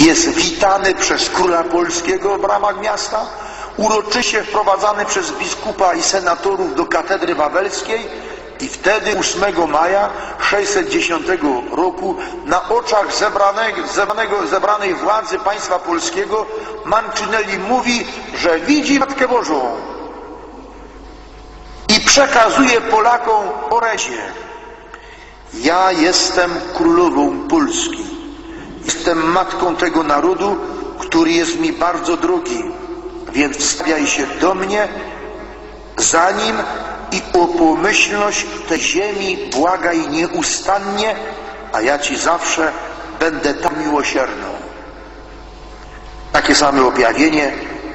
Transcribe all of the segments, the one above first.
jest witany przez króla polskiego w bramach miasta, uroczyście wprowadzany przez biskupa i senatorów do katedry wawelskiej i wtedy 8 maja 610 roku na oczach zebranego, zebranego, zebranej władzy państwa polskiego Mancinelli mówi, że widzi Matkę Bożą i przekazuje Polakom orędzie. Ja jestem królową Polski. Jestem matką tego narodu, który jest mi bardzo drogi, więc stawiaj się do mnie za nim i o pomyślność tej ziemi błagaj nieustannie, a ja ci zawsze będę tam miłosierną. Takie same objawienie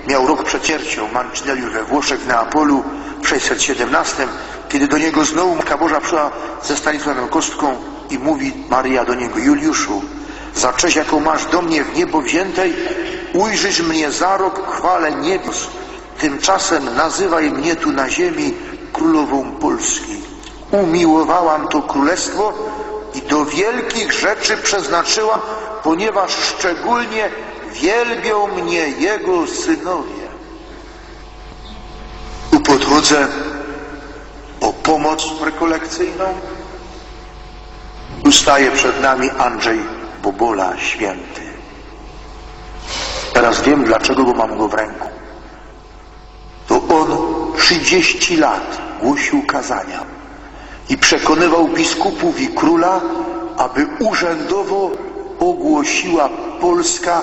miał rok przed śmiercią Mancinelli we Włoszech w Neapolu w 617, kiedy do niego znowu Matka Boża przyszła ze Stanisławem Kostką i mówi Maria do niego, Juliuszu, za cześć jaką masz do mnie w niebo wziętej, ujrzysz mnie za rok chwale niebios, tymczasem nazywaj mnie tu na ziemi królową Polski. Umiłowałam to królestwo i do wielkich rzeczy przeznaczyłam, ponieważ szczególnie wielbią mnie jego synowie. Tu podchodzę o pomoc rekolekcyjną. Tu staje przed nami Andrzej Bobola, święty. Teraz wiem, dlaczego go mam go w ręku. To on 30 lat głosił kazania i przekonywał biskupów i króla, aby urzędowo ogłosiła Polska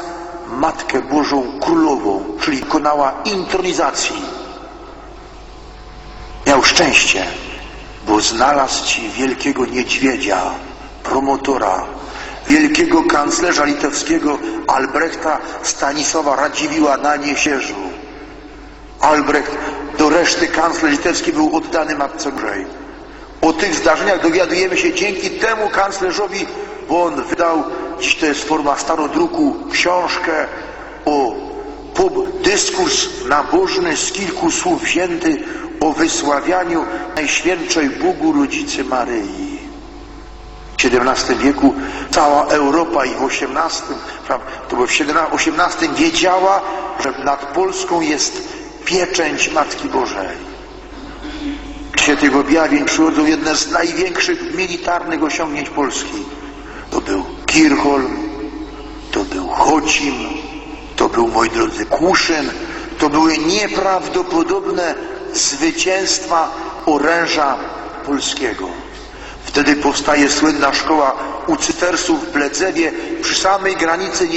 Matkę Bożą Królową, czyli dokonała intronizacji. Miał szczęście, bo znalazł ci wielkiego niedźwiedzia, promotora, wielkiego kanclerza litewskiego Albrechta Stanisława Radziwiła na Niesierzu. Albrecht do reszty kanclerz litewski był oddany Matce Bożej. O tych zdarzeniach dowiadujemy się dzięki temu kanclerzowi, bo on wydał, dziś to jest forma starodruku, książkę o dyskurs nabożny z kilku słów wzięty o wysławianiu Najświętszej Bogu Rodzicy Maryi. XVII wieku cała Europa i w XVIII, to było w XVIII wiedziała, że nad Polską jest pieczęć Matki Bożej. W świecie objawień przychodzą jedne z największych militarnych osiągnięć Polski. To był Kirchholm, to był Chocim, to był, moi drodzy, Kłuszyn, to były nieprawdopodobne zwycięstwa oręża polskiego. Wtedy powstaje słynna szkoła ucytersów w Bledzewie przy samej granicy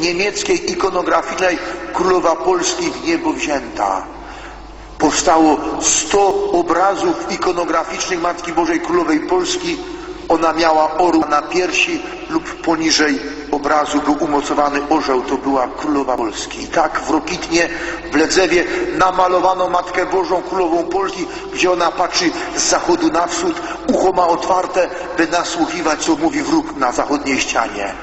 niemieckiej ikonograficznej Królowa Polski w niebo wzięta. Powstało 100 obrazów ikonograficznych Matki Bożej Królowej Polski. Ona miała orła na piersi lub poniżej obrazu był umocowany orzeł, to była Królowa Polski. I tak w Rokitnie, w Bledzewie namalowano Matkę Bożą Królową Polski, gdzie ona patrzy z zachodu na wschód, ucho ma otwarte, by nasłuchiwać, co mówi wróg na zachodniej ścianie.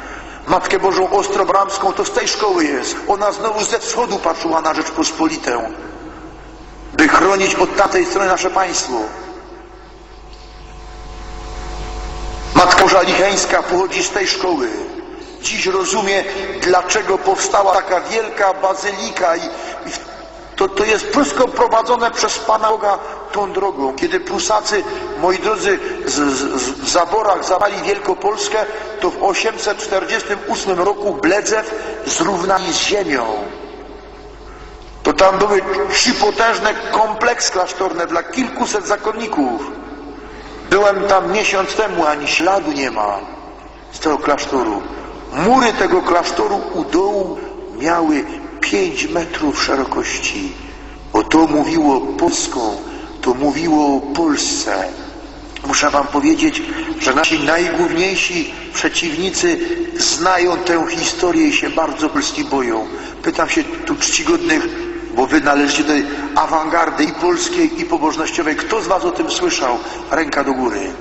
Matkę Bożą Ostrobramską to z tej szkoły jest. Ona znowu ze wschodu patrzyła na Rzeczpospolitę, by chronić od tamtej strony nasze państwo. Boża Licheńska pochodzi z tej szkoły. Dziś rozumie, dlaczego powstała taka wielka bazylika i, i to, to jest wszystko prowadzone przez Pana Boga tą drogą. Kiedy Prusacy, moi drodzy, z, z, w zaborach zawali Wielkopolskę, to w 848 roku Bledzew zrównali z ziemią. To tam były trzy potężne kompleks klasztorne dla kilkuset zakonników. Byłem tam miesiąc temu, ani śladu nie ma z tego klasztoru. Mury tego klasztoru u dołu miały 5 metrów szerokości. Bo to mówiło Polską, to mówiło o Polsce. Muszę wam powiedzieć, że nasi najgłówniejsi przeciwnicy znają tę historię i się bardzo Polski boją. Pytam się tu czcigodnych, bo wy należycie do awangardy i polskiej, i pobożnościowej. Kto z was o tym słyszał? Ręka do góry.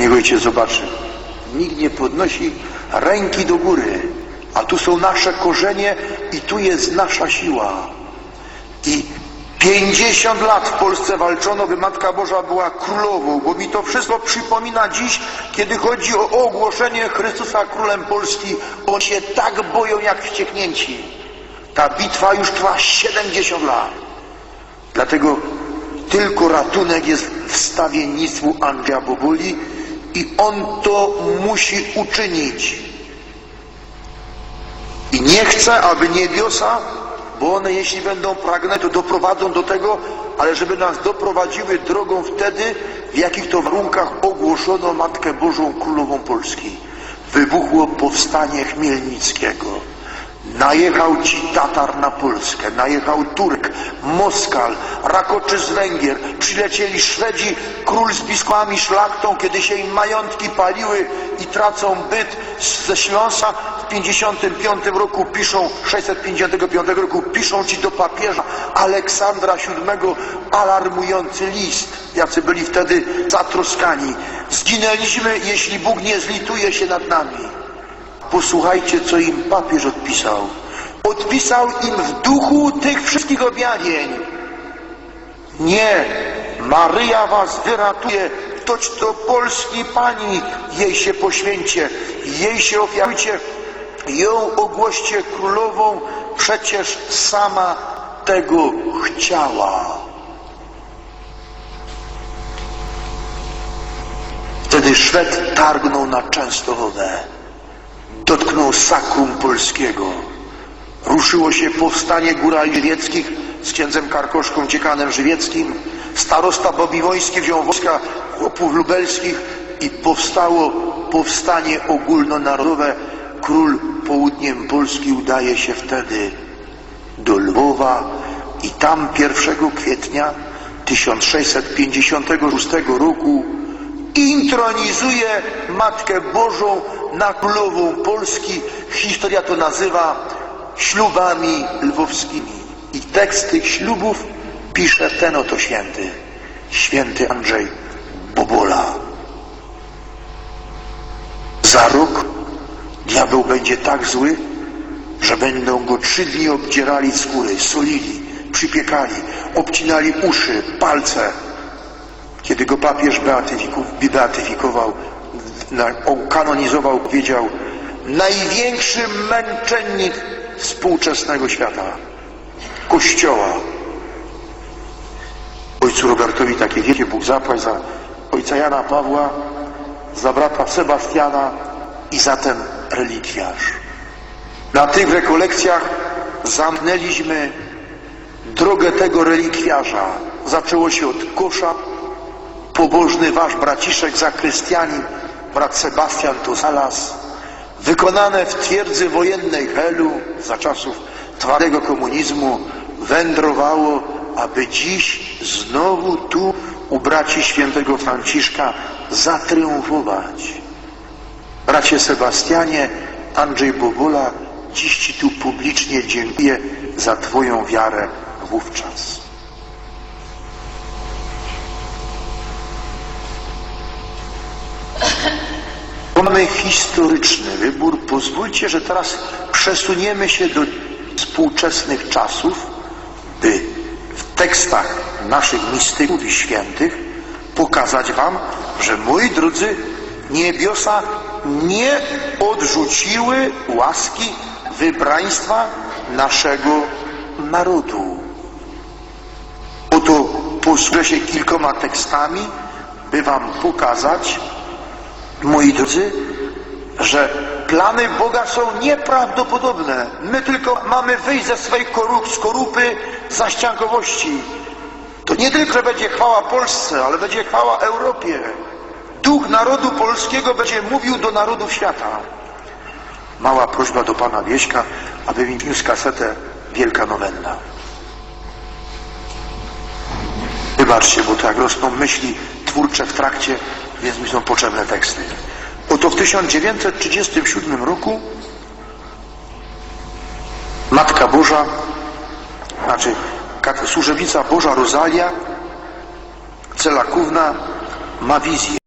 Niech ojciec zobaczy. Nikt nie podnosi ręki do góry. A tu są nasze korzenie i tu jest nasza siła. I 50 lat w Polsce walczono, by Matka Boża była królową, bo mi to wszystko przypomina dziś, kiedy chodzi o ogłoszenie Chrystusa Królem Polski. Oni się tak boją jak wścieknięci. Ta bitwa już trwa 70 lat. Dlatego tylko ratunek jest w stawiennictwu Andrzeja Bobuli i on to musi uczynić. I nie chce, aby niebiosa, bo one jeśli będą pragnąć, to doprowadzą do tego, ale żeby nas doprowadziły drogą wtedy, w jakich to warunkach ogłoszono Matkę Bożą Królową Polski. Wybuchło powstanie Chmielnickiego. Najechał ci Tatar na Polskę, najechał Turek, Moskal, Rakoczy z Węgier, przylecieli Szwedzi, król z biskupami, szlachtą, kiedy się im majątki paliły i tracą byt ze Śląska. W 55 roku piszą, 655 roku piszą ci do papieża Aleksandra VII alarmujący list. Jacy byli wtedy zatroskani. Zginęliśmy, jeśli Bóg nie zlituje się nad nami. Posłuchajcie, co im papież odpisał. Odpisał im w duchu tych wszystkich objawień. Nie, Maryja was wyratuje, toć to Polski Pani, jej się poświęcie, jej się ofiarujcie, ją ogłoście królową, przecież sama tego chciała. Wtedy Szwed targnął na Częstochowę dotknął sakrum polskiego. Ruszyło się powstanie górali żywieckich z księdzem Karkoszką, dziekanem żywieckim. Starosta Bobiwoński wziął wojska chłopów lubelskich i powstało powstanie ogólnonarodowe. Król południem Polski udaje się wtedy do Lwowa i tam 1 kwietnia 1656 roku intronizuje Matkę Bożą na królową Polski. Historia to nazywa ślubami lwowskimi. I tekst tych ślubów pisze ten oto święty, święty Andrzej Bobola. Za rok diabeł będzie tak zły, że będą go trzy dni obdzierali skóry, solili, przypiekali, obcinali uszy, palce, kiedy go papież beatyfikował, na- kanonizował, powiedział największy męczennik współczesnego świata, Kościoła. Ojcu Robertowi takie wielkie Bóg zapłać za ojca Jana Pawła, za brata Sebastiana i za ten relikwiarz. Na tych rekolekcjach zamknęliśmy drogę tego relikwiarza. Zaczęło się od kosza, pobożny wasz braciszek zakrystianin, brat Sebastian znalazł, wykonane w twierdzy wojennej Helu za czasów twardego komunizmu, wędrowało, aby dziś znowu tu u braci świętego Franciszka zatriumfować. Bracie Sebastianie, Andrzej Bobola, dziś Ci tu publicznie dziękuję za Twoją wiarę wówczas. Mamy historyczny wybór. Pozwólcie, że teraz przesuniemy się do współczesnych czasów, by w tekstach naszych mistyków i świętych pokazać Wam, że moi drodzy, niebiosa nie odrzuciły łaski wybraństwa naszego narodu. Oto posłużę się kilkoma tekstami, by Wam pokazać, moi drodzy, że plany Boga są nieprawdopodobne. My tylko mamy wyjść ze korup, skorupy zaściankowości. To nie tylko, będzie chwała Polsce, ale będzie chwała Europie. Duch narodu polskiego będzie mówił do narodów świata. Mała prośba do pana Wieśka, aby mi kasetę Wielka Nowenna. Wybaczcie, bo tak rosną myśli twórcze w trakcie, więc mi są potrzebne teksty. Oto w 1937 roku Matka Boża, znaczy służebnica Boża Rozalia Celakówna ma wizję.